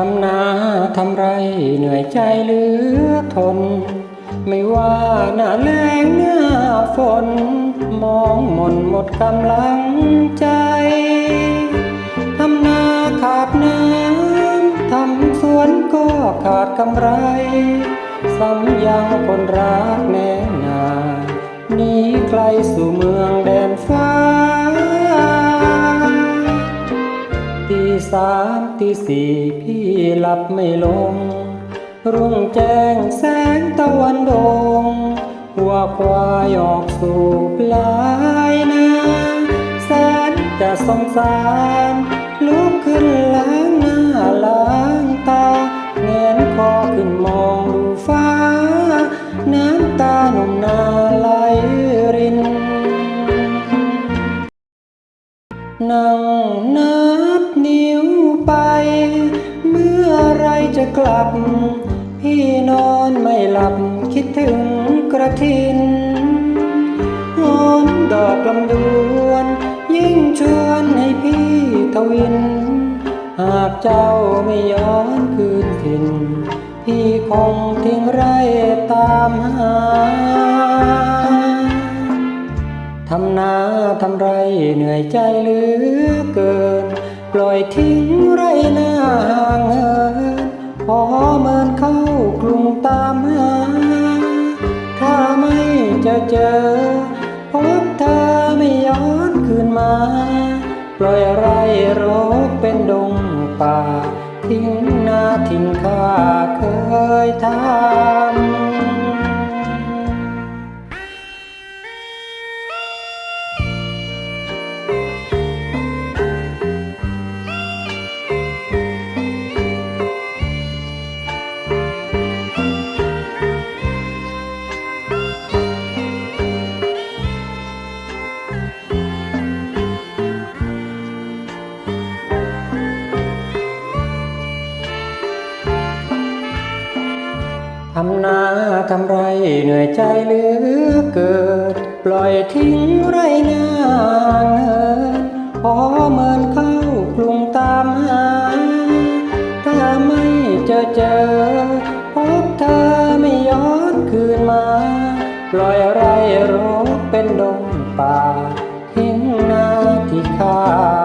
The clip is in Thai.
ทำนาทำไรเหนื่อยใจเหลือทน ไม่ว่าหน้าแรงหน้าฝน มองหมนหมดกำลังใจทำนาขาดน้ำทำสวนก็ขาดกำไรซ้ำยังคนรักแน่นาหนีไกลสู่เมืองแดนฟ้า สามตีสี่พี่หลับไม่ลง รุ่งแจ้งแสงตะวันโดงวัวควายออกสู่ปลายนาแสนจะสงสารลุกขึ้นล้างหน้าล้างตาเงนคอขึ้นมองดูฟ้า น้ำตาหนุ่มนาไหลรินนั่งนับนิ้ ไป เมื่อไรจะกลับ พี่นอนไม่หลับคิดถึงกระทินหอมดอกลำดวน ยิ่งชวนให้พี่ทวิน หากเจ้าไม่ย้อนคืนถิ่น พี่คงทิ้งไรตามหา ทำนาทำไรเหนื่อยใจเหลือเกิน ปล่อยทิ้งไรหน้าห่างเหินพอเมินเข้ากรุงตามหา ถ้าไม่เจอเจอพบเธอไม่ย้อนคืนมา ปล่อยไรรกเป็นดงป่า ทิ้งนาทิ้งข้าเคยทำ ทำนาทำไรเหนื่อยใจเหลือเกินปล่อยทิ้งไรนาเงินพอเมินเข้ากรุงตามหา ถ้าไม่เจอเจอ พบเธอไม่ย้อนคืนมา ปล่อยไรรกเป็นดงป่าทิ้งนาที่ข้า